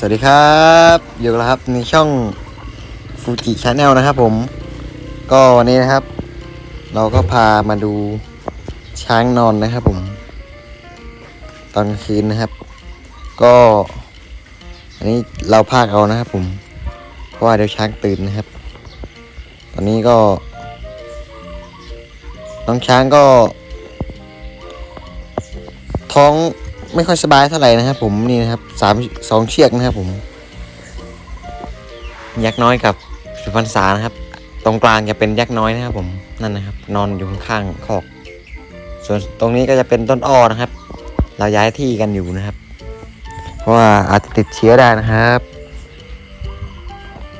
สวัสดีครับอยู่แล้วครับในช่องฟูจิชาแนลนะครับผม ก็วันนี้นะครับ เราก็พามาดูช้างนอนนะครับผม ตอนคืนนะครับ ก็อันนี้เราพากเอานะครับผมเพราะว่าเดี๋ยวช้างตื่นนะครับ ตอนนี้ก็ น้องช้างก็ ท้อง ไม่ค่อยสบายเท่าไหร่นะครับ ผมนี่นะครับสามสองเชือกนะครับผม ยักษ์น้อยกับสุพรรณษานะครับ ตรงกลางจะเป็นยักษ์น้อยนะครับ ผมนั่นนะครับ นอนอยู่ข้างๆคอก ส่วนตรงนี้ก็จะเป็นต้นอ้อนะครับ เราย้ายที่กันอยู่นะครับ เพราะว่าอาจจะติดเชื้อได้นะครับ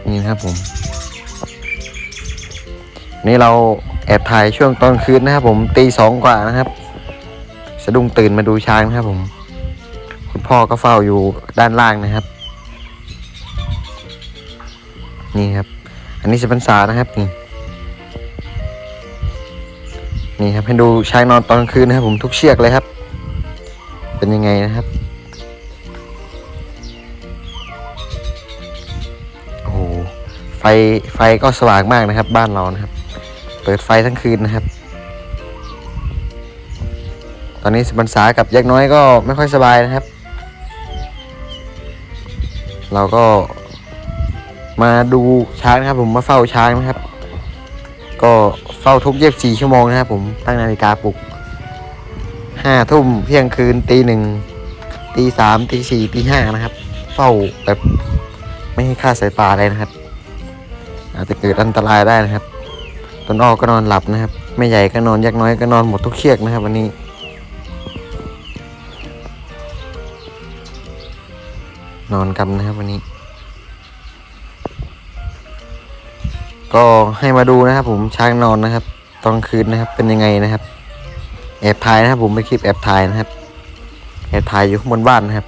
นี่นะครับผมนี่เราแอบถ่ายช่วงตอนคืนนะครับผมตีสองกว่านะครับ สะดุ้งตื่นมาดูช้างนะครับผม พ่อก็เฝ้าอยู่ด้านล่างนะครับ นี่ครับ อันนี้สิบพรรษานะครับนี่นี่ครับให้ดูช้างนอนตอนกลางคืนนะครับ ผมทุกเชือกเลยครับ เป็นยังไงนะครับโอ้โหไฟไฟก็สว่างมากนะครับ บ้านเรานะครับ เปิดไฟทั้งคืนนะครับ ตอนนี้สิบรรษากับยักษ์น้อยก็ไม่ค่อยสบายนะครับ เราก็ มาดูช้างนะครับ ผมมาเฝ้าช้างนะครับ ก็เฝ้าทุกเย็บสี่ชั่วโมงนะครับผมตั้งนาฬิกาปลุกห้าทุ่มเที่ยงคืนตีหนึ่งตีสามตีสี่ตีห้านะครับ เฝ้าแบบไม่ให้ค่าสายตาเลยนะครับ อาจจะเกิดอันตรายได้นะครับต้นอ้อก็นอนหลับนะครับแม่ใหญ่ก็นอนยักน้อยก็นอนหมดทุกเชือกนะครับ วันนี้ นอนกันนะครับวันนี้ ก็ให้มาดูนะครับ ผมช้างนอนนะครับตอนคืนนะครับเป็นยังไงนะครับ แอบถ่ายนะครับ ผมไม่คลิปแอบถ่ายนะครับแอบถ่ายอยู่ข้างบนบ้านนะครับ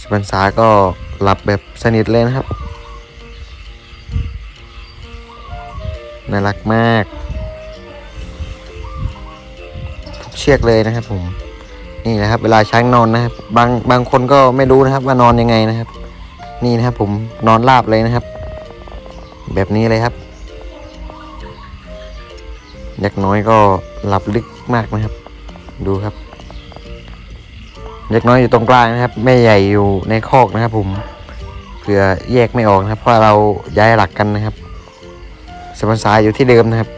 สปันษาก็หลับแบบสนิทเลยนะครับน่ารักมาก เชือกเลยนะครับ ผม นี่นะครับ เวลาช้างนอนนะครับ บางบางคนก็ไม่รู้นะครับ ว่านอนยังไงนะครับ นี่นะครับ ผมนอนราบเลยนะครับ แบบนี้เลยครับยักษ์น้อยก็หลับลึกมากนะครับ ดูครับยักน้อยอยู่ตรงกลางนะครับแม่ใหญ่อยู่ในคอกนะครับ ผมเผื่อแยกไม่ออกนะครับ เพราะเราย้ายหลักกันนะครับสมสายอยู่ที่เดิมนะครับ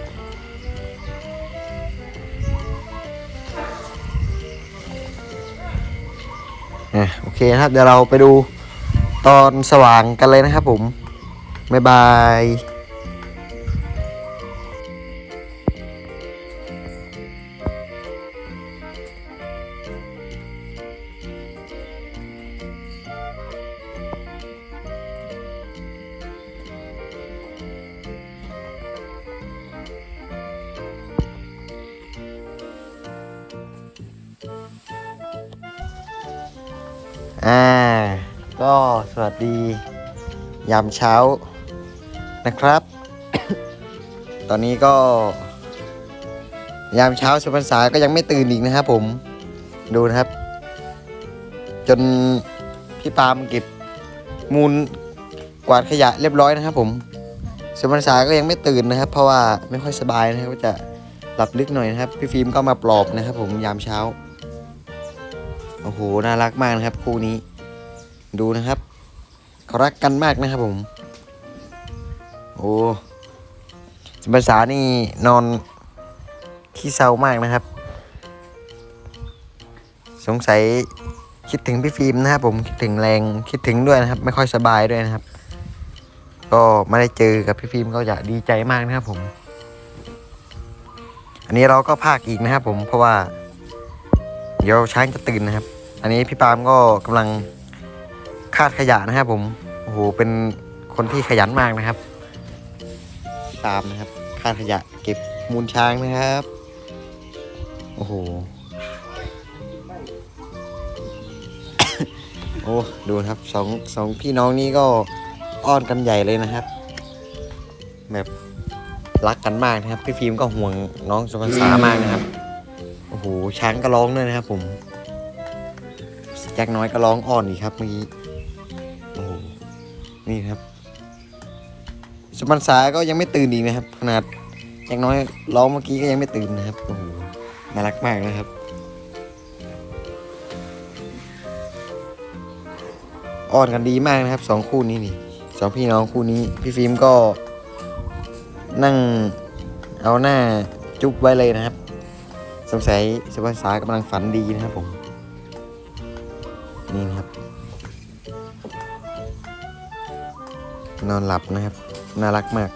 อะโอเคนะครับ เดี๋ยวเราไปดูตอนสว่างกันเลยนะครับผม บ๊ายบาย อ่า ก็สวัสดี ยามเช้านะครับ ตอนนี้ก็ ยามเช้าสุพรรษาก็ยังไม่ตื่นอีกนะครับผมดูนะครับ จนพี่ปาล์มเก็บมูลกวาดขยะเรียบร้อยนะครับ ผมสุพรรษาก็ยังไม่ตื่นนะครับ เพราะว่าไม่ค่อยสบายนะครับก็จะหลับลึกหน่อยนะครับ พี่ฟิล์มก็มาปลอบนะครับ ผมยามเช้า โอ้โห น่ารักมากนะครับ คู่นี้ ดูนะครับเขารักกันมากนะครับผม โอ้จิภาษานี่นอนขี้เศร้ามากนะครับ สงสัยคิดถึงพี่ฟิล์มนะครับผมคิดถึงแรงคิดถึงด้วยนะครับ ไม่ค่อยสบายด้วยนะครับ ก็ไม่ได้เจอกับพี่ฟิล์มก็จะดีใจมากนะครับผม อันนี้เราก็พากอีกนะครับผมเพราะว่า เดี๋ยวช้างจะตื่นนะครับ อันนี้พี่ปาล์มก็กำลังคาดขยะนะครับผม โอ้โห เป็นคนที่ขยันมากนะครับพี่ปามนะครับ คาดขยะเก็บมูลช้างนะครับ โอ้โห โอ้ ดูครับสองสองพี่น้องนี้ก็อ้อนกันใหญ่เลยนะครับ แบบรักกันมากนะครับ พี่ฟิล์มก็ห่วงน้องสุพรรษามากนะครับ โอ้โหโห ช้างก็ร้องด้วยนะครับผม แจ็คน้อยก็ร้องอ่อนอีกครับเมื่อกี้โอ้โหนี่ครับ สมันสาก็ยังไม่ตื่นอีกนะครับ ขนาดแจ็คน้อยร้องเมื่อกี้ก็ยังไม่ตื่นนะครับโอ้โหน่ารักมากนะครับอ่อนกันดีมากนะครับสองคู่นี้นี่สองพี่น้องคู่นี้ พี่ฟิล์มก็ นั่งเอาหน้าจุ๊บไว้เลยนะครับ สงสัยสวรรษากำลังฝันดีนะครับผม นอนหลับนะครับ น่ารักมาก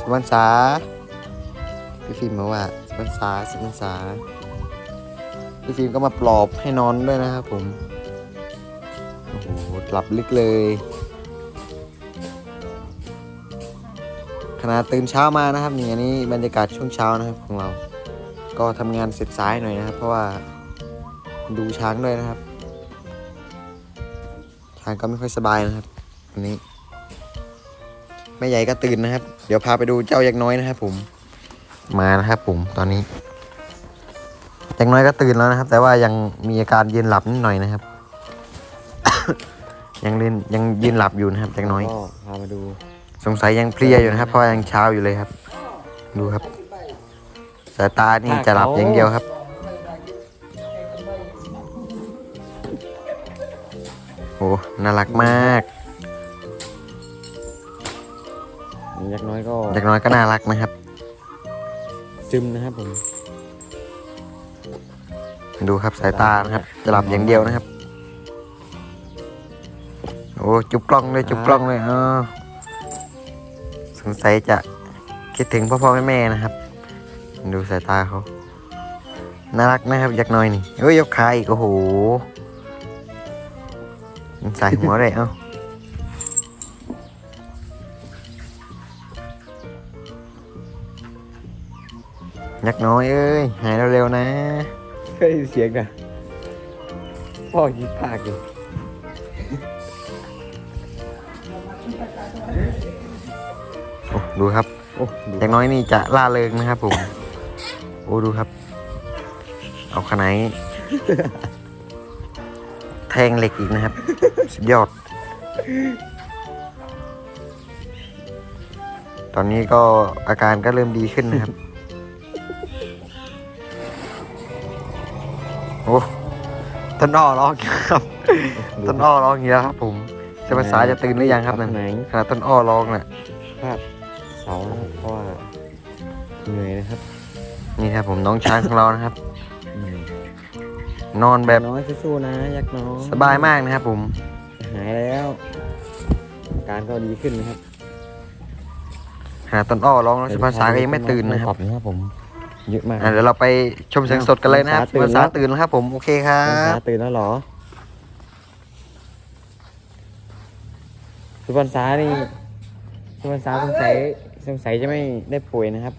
สวรรษาพี่ฟิล์มมาว่าสวรรษาสวรรษาพี่ฟิล์มก็มาปลอบให้นอนด้วยนะครับผม โอ้โห หลับลึกเลยขณะตื่นเช้ามานะครับนี่อันนี้บรรยากาศช่วงเช้านะครับของเรา ก็ทำงานเสร็จสายหน่อยนะครับ เพราะว่าดูช้างด้วยนะครับางก็ไม่ค่อยสบายนะครับวันนี้แม่ใหญ่ก็ตื่นนะครับ เดี๋ยวพาไปดูเจ้ายักษ์น้อยนะครับผมมานะครับผมตอนนี้อย่างน้อยก็ตื่นแล้วนะครับ แต่ว่ายังมีอาการยืนหลับนิดหน่อยนะครับ ยังเล่นยังยืนหลับอยู่นะครับอย่างน้อยก็พามาดูสงสัยยังเพลียอยู่นะครับเพราะว่ายังเช้าอยู่เลยครับ ดูครับ สายตานี่จะหลับอย่างเดียวครับ โอ้น่ารักมากยักษ์น้อยก็อย่างน้อยก็น่ารักนะครับ ซึมนะครับผม ดูครับสายตานะครับจะหลับอย่างเดียวนะครับ โอ้จุบกล้องเลยจุบกล้องเลยอ๋อสงสัยจะคิดถึงพ่อพ่อแม่แม่นะครับ ดูสายตาเขาน่ารักนะครับยักษ์น้อยนี่เอ้ยยกขาอีกโอ้โหยัง ใส่หัวเลยเอ้ายักษ์น้อยเอ้ย หายเร็วๆนะเคยเสียงนะพ่อยิบปากอยู่โอ้ดูครับโอ้ดูอย่างน้อยนี่จะล่าเริงนะครับผม โอ้ดูครับ เอาขนาด แทงเหล็กอีกนะครับ สุดยอด ตอนนี้ก็อาการก็เริ่มดีขึ้นนะครับ โอ้ต้นอ้อร้องอีกแล้วครับ ต้นอ้อร้องอีกแล้วครับผมเจ้าภาษาจะตื่นหรือยังครับนั่นไหนขณะต้นอ้อร้องน่ะพลาดเสานะครับเพราะว่าเหนื่อยนะครับ นี่ครับผมน้องช้างของเรานะครับอืม นอนแบบน้อยสู้ๆนะยักษ์น้อยสบายมากนะครับผม หายแล้วอาการก็ดีขึ้นนะครับ หาต้นอ้อร้องแล้วภาษาก็ยังไม่ตื่นนะครับปรับนะครับผมเยอะมากอะเดี๋ยวเราไปชมเสียงสดกันเลยนะครับภาษาตื่นแล้วภาษาตื่นแล้วครับผม โอเคครัภาษาบตื่นแล้วเหรอสุพรรณษานี่สุพรรณษาสงสัยสงสัยจะไม่ได้ป่วยนะครับ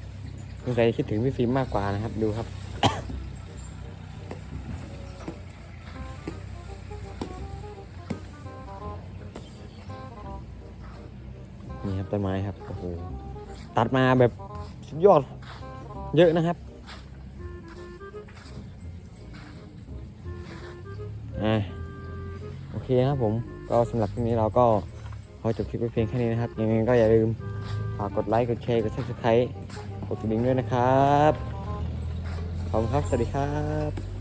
สงสัยคิดถึงพี่ฟิล์มมากกว่านะครับ ดูครับ ต้นไม้ครับโอ้โหตัดมาแบบสุดยอดเยอะนะครับอ่าโอเคครับผมก็สำหรับคลิปนี้เราก็ขอจบคลิปไปเพียงแค่นี้นะครับยังไงก็อย่าลืมฝากกดไลค์กดแชร์กด subscribe กดกระดิ่งด้วยนะครับขอบคุณครับ สวัสดีครับ